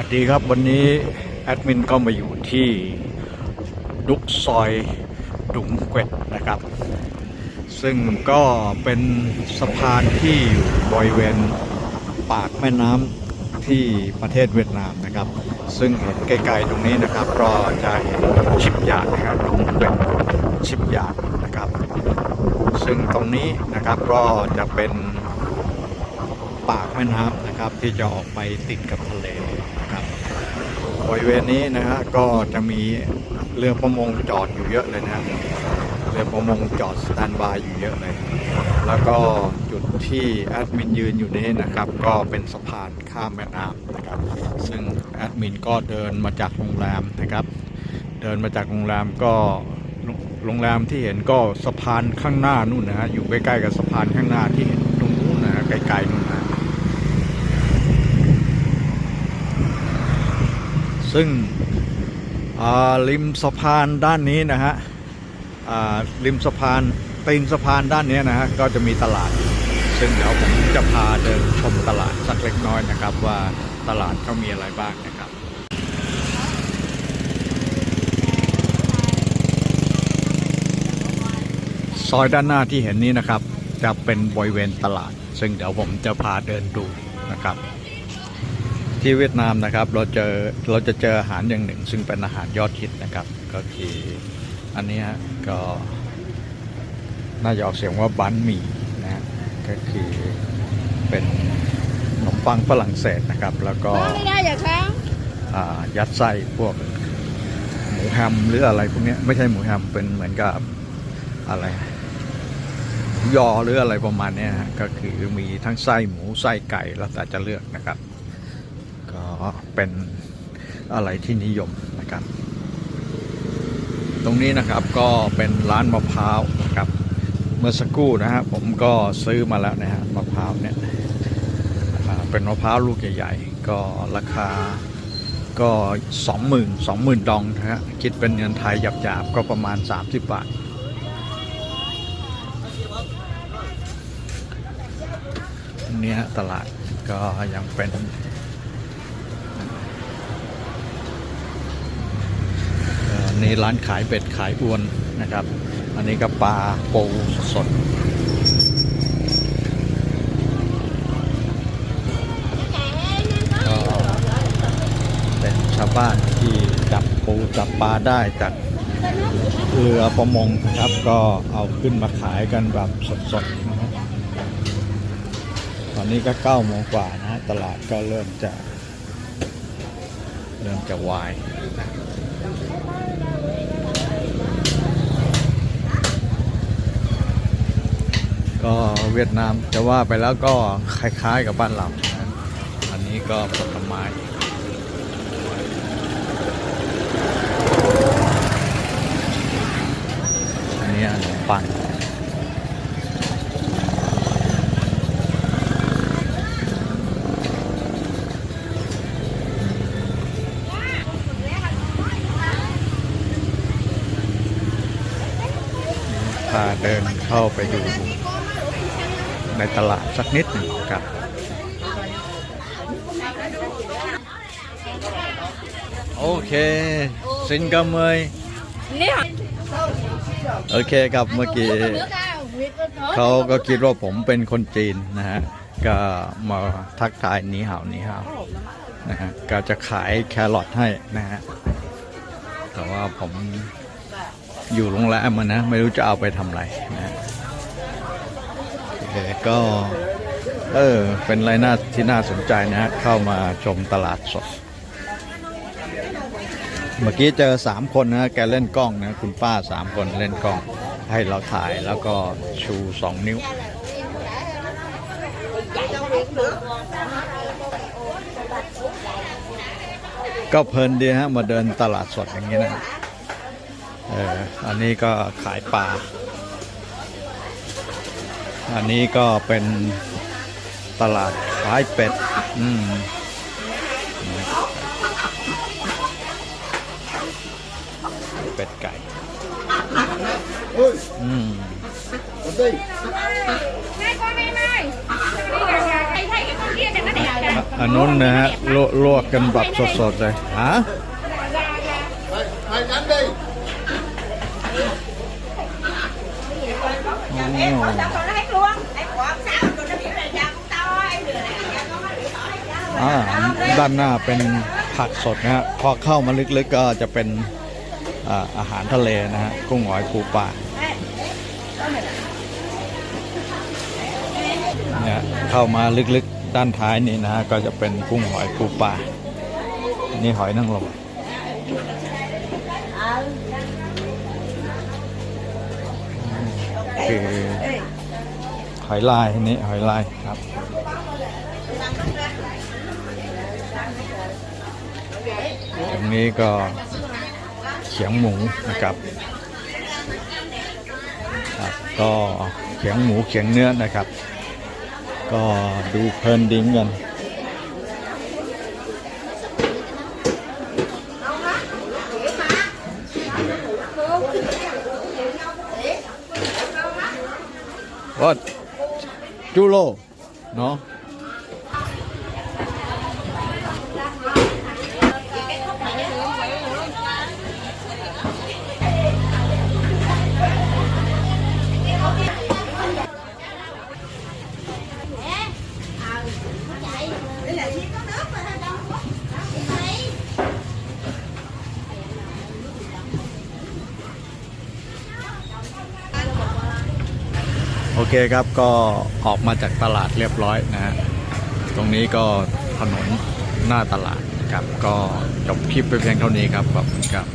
วัสดีครับวันนี้แอดมินก็มาอยู่ที่ดุกซอยดุงเกวดนะครับ ซึ่งก็เป็นสะพานที่อยู่บริเวณปากแม่น้ำที่ประเทศเวียดนามนะครับ ซึ่งเห็นไกลๆตรงนี้นะครับ ก็จะเห็นชิปยาดนะครับดุงเกวดชิปยาร์ดนะครับ ซึ่งตรงนี้นะครับก็จะเป็นปากแม่น้ำนะครับที่จะออกไปติดกับทะเล บริเวณนี้นะฮะก็จะมีเรือประมงจอดอยู่เยอะเลยนะเรือประมงจอดสแตนบายอยู่เยอะเลย แล้วก็จุดที่แอดมินยืนอยู่นี้นะครับ ก็เป็นสะพานข้ามแม่น้ำนะครับ ซึ่งแอดมินก็เดินมาจากโรงแรมนะครับ เดินมาจากโรงแรมก็โรงแรมที่เห็นก็สะพานข้างหน้านู่นนะฮะอยู่ใกล้ๆกับสะพานข้างหน้าที่เห็นตรงนู้นนะฮะไกลๆนู่นนะ ซึ่งริมสะพานด้านนี้นะฮะริมสะพานตีนสะพานด้านนี้นะฮะก็จะมีตลาด ซึ่งเดี๋ยวผมจะพาเดินชมตลาดสักเล็กน้อยนะครับ ว่าตลาดเขามีอะไรบ้างนะครับซอยด้านหน้าที่เห็นนี้นะครับ จะเป็นบริเวณตลาด ซึ่งเดี๋ยวผมจะพาเดินดูนะครับ ที่เวียดนามนะครับเราเจอเราจะเจออาหารอย่างหนึ่ง ซึ่งเป็นอาหารยอดฮิตนะครับ ก็คืออันเนี้ยก็น่าจะออกเสียงว่าบันหมี่นะฮะก็คือเป็นขนมปังฝรั่งเศสนะครับ แล้วก็ Có đi đây giờ sáng อ่ายัดไส้พวกหมูแฮมหรืออะไรพวกเนี้ยไม่ใช่หมูแฮมเป็นเหมือนกับอะไรหมูยอหรืออะไรประมาณเนี้ยฮะก็คือมีทั้งไส้หมูไส้ไก่แล้วแต่จะเลือกนะครับก็ เป็นอะไรที่นิยมนะครับ ตรงนี้นะครับก็เป็นร้านมะพร้าวนะครับ เมื่อสักครู่นะฮะผมก็ซื้อมาแล้วนะฮะมะพร้าวเนี่ยเป็นมะพร้าวลูกใหญ่ๆ ก็ราคาก็สองหมื่นสองหมื่นดองนะฮะคิดเป็นเงินไทยหยาบๆ ก็ประมาณ 30 บาทนเนี้ยตลาดก็ยังเป็นเอ่อ นี่ร้านขายเป็ดขายอวนนะครับ อันนี้ก็ปลาปูสดก็เป็นชาวบ้านที่จับปูจับปลาได้จากเรือประมงนะครับ ก็เอาขึ้นมาขายกันแบบสดๆนะครับตอนนี้ก็เก้าโมงกว่านะ ตลาดก็เริ่มจะ เริ่มจะวายก็เวียดนามจะว่าไปแล้วก็คล้ายๆกับบ้านเราอันนี้ก็ผลไม้อันนี้ขนมปัง เดินเข้าไปดูในตลาดสักนิดหนึ่งครับโอเคสินกำเมยโอเคครับเมื่อกี้เขาก็คิดว่าผมเป็นคนจีนนะฮะ ก็มาทักทายหนีเหาหนีเห่านะฮะ ก็จะขายแครอทให้นะฮะ แต่ว่าผม อยู่โรงแรมมันนะ ไม่รู้จะเอาไปทำอะไรนะก็ เออ เป็นอะไรน่าที่น่าสนใจนะฮะ เข้ามาชมตลาดสด เมื่อกี้เจอสามคนนะ แกเล่นกล้องนะ คุณป้าสามคนเล่นกล้อง ให้เราถ่ายแล้วก็ชูสองนิ้วก็เพลินดีฮะมาเดินตลาดสดอย่างนี้นะ เอออันนี้ก็ขายปลา อันนี้ก็เป็นตลาดขายเป็ด อืมเป็ดไก่ อืมอันนู้นนะฮะลวกลวกกันแบบสดๆเลยฮะ em bỏ sao con nó hết luôn em bỏ sao rồi nó biết là nhà cũng to em đưa này nhà con nó đưa tỏ hết ra อ่า ด้านหน้าเป็นผักสดนะฮะพอเข้ามาลึกๆก็จะเป็นอ่าอาหารทะเลนะฮะกุ้งหอยปูปลาเนี่ยเข้ามาลึกๆด้านท้ายนี่นะฮะก็จะเป็นกุ้งหอยปูปลานี่หอยนางรม คือหอยลายนี่หอยลายครับตรงนี้ก็เขียงหมูนะครับครับก็เขียงหมูเขียงเนื้อนะครับ ก็ดูเพลินดิ้งกัน ว่าจูโโอเคครับก็ออกมาจากตลาดเรียบร้อยนะฮะตรงนี้ก็ถนนหน้าตลาดครับก็จบคลิปไปเพียงเท่านี้ครับขอบคุณครับ